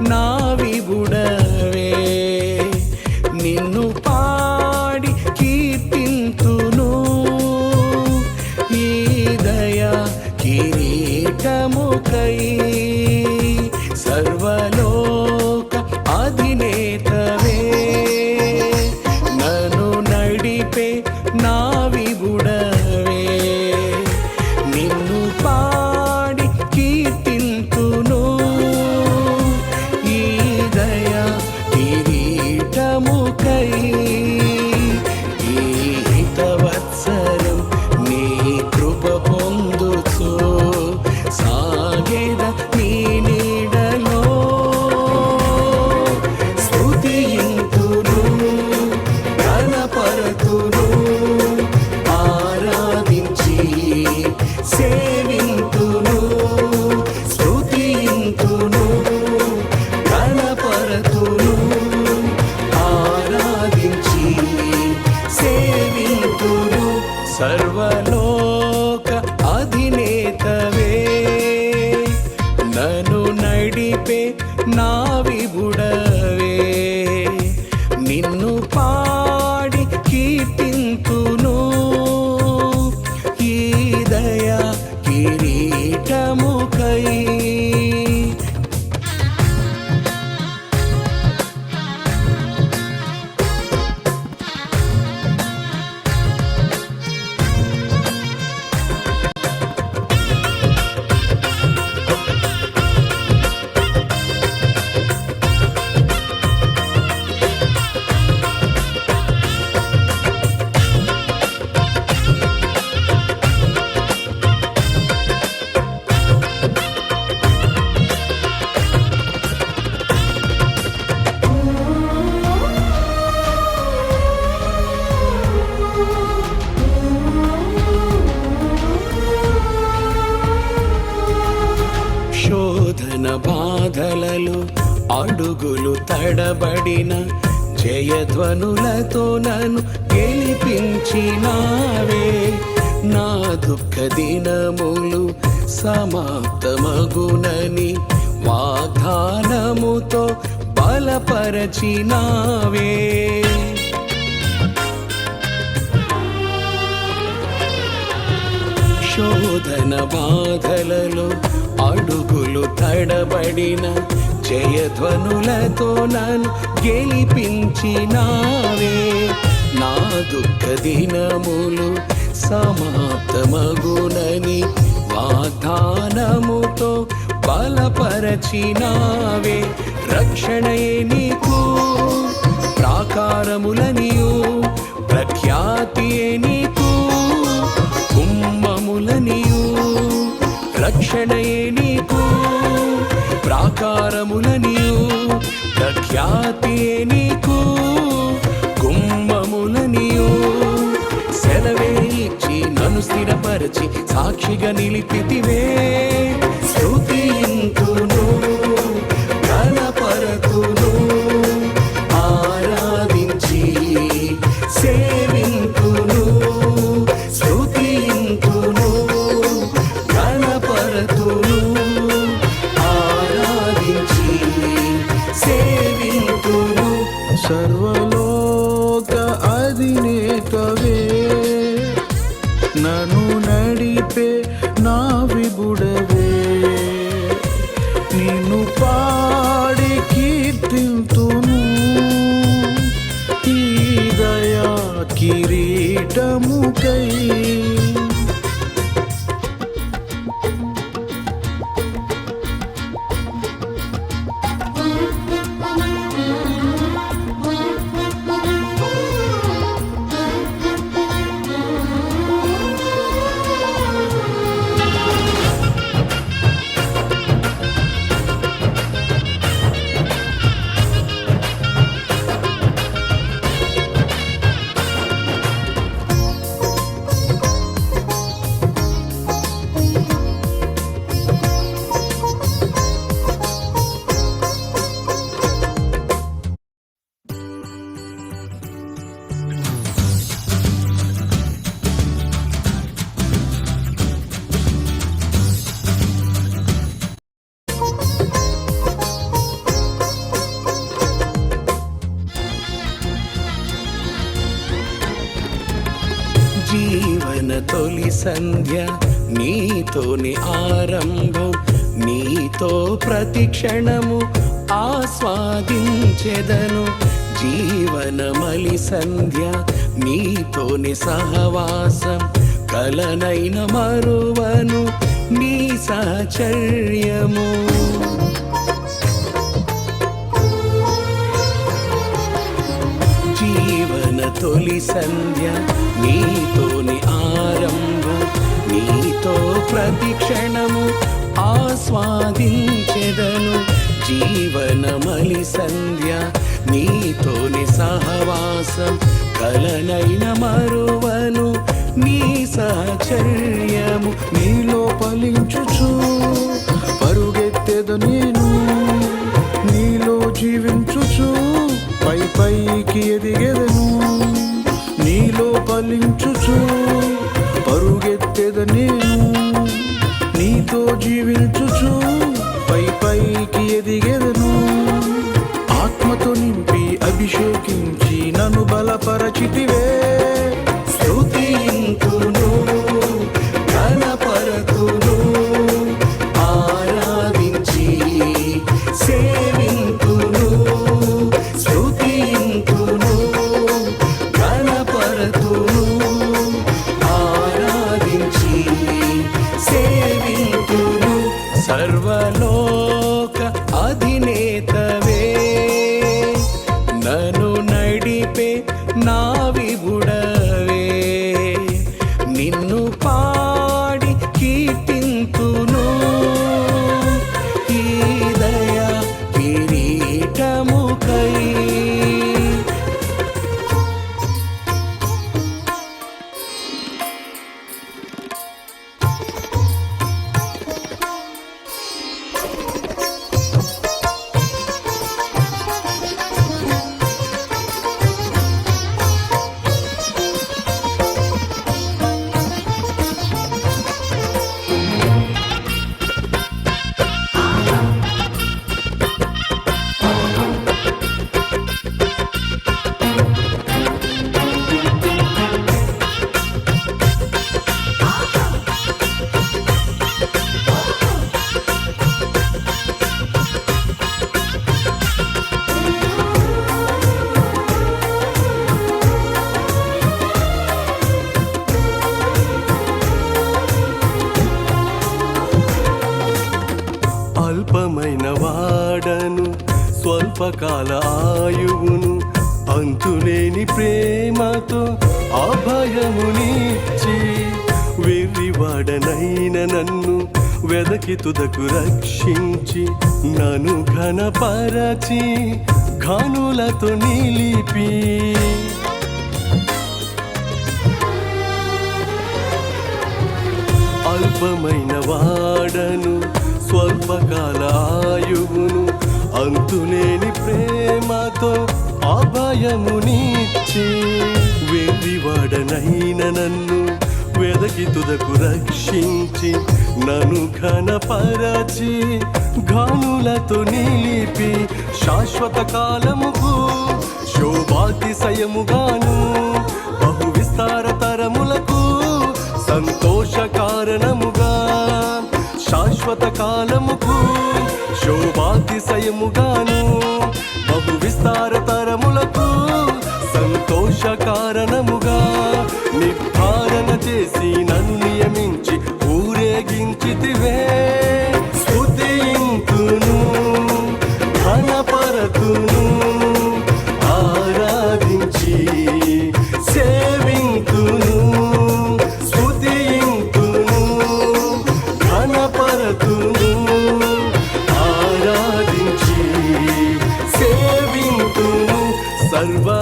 నా విబుడవే నిన్ను పాడి కీర్తింతును. ఈ దయ కిరీటముకై సర్వలోక అధినేతవే. నన్ను నడిపే నా అడుగులు జయధ్వనులతో నన్ను గెలిపించినావే. నా దుఃఖ దినములు సమాప్తమగునని వాగ్దానముతో బలపరచినావే. శోధన బాధలలో అడుగులు తడబడిన జయధ్వనులతో నన్ను గెలిపించినావే. నా దుఃఖ దినములు సమాప్తమగునని వాగ్దానముతో బలపరచినావే. రక్షణయే నీకు ప్రాకారములనియు ప్రఖ్యాతియే నీకు రక్షణయే నీకు ప్రాకారముల నీవు ప్రఖ్యాతియే నీకు కుమ్మములనియు సెలవే ఇచ్చి నన్ను స్థిరపరచి సాక్షిగా నిలిపితివే. స్తుతింతును கை జీవన తొలి సంధ్య నీతోని ఆరంభం. నీతో ప్రతి క్షణము ఆస్వాదించెదను జీవనమలి సంధ్య నీతోని సహవాసం. కలనైన మరువను నీ సహచర్యము తొలి సంధ్య నీతోని ఆరంభం నీతో ప్రతి క్షణము ఆస్వాదించెదను. జీవనమలి సంధ్య నీతోని సహవాసం కలనైన మరువను నీ సహచర్యము నీలో ఫలించుచు నన్ను బలపరచితివే. స్తుతింతును ఘనపరతును ఆరాధించి సేవింతును స్తుతింతును ఘనపరతును ఆరాధించి సేవింతును. సర్వలో అల్పమైన వాడను స్వల్పకాల ఆయువును అంతులేని ప్రేమతో అభయమునిచ్చి వెర్రివాడనైన నన్ను వెదకి తుదకు రక్షించి నన్ను ఘనపరచి ఘనులతో నిలిపి. అల్పమైన వాడు స్వల్పకాల ఆయువును అంతులేని ప్రేమతో అభయమునిచ్చి వెర్రివాడనైన నన్ను వెదకి తుదకు రక్షించి నన్ను ఘనపరచి ఘనులతో నిలిపి శాశ్వత కాలముకు శోభాతిశయముగాను బహు విస్తార తరములకు సంతోష కారణము శాశ్వత కాలముకు శోభాతిశయముగాను బహు విస్తార తరములకు సంతోష కారణముగా నిర్ధారణ చేసి నన్ను నియమించి ఊరేగించితివే. సర్వలోక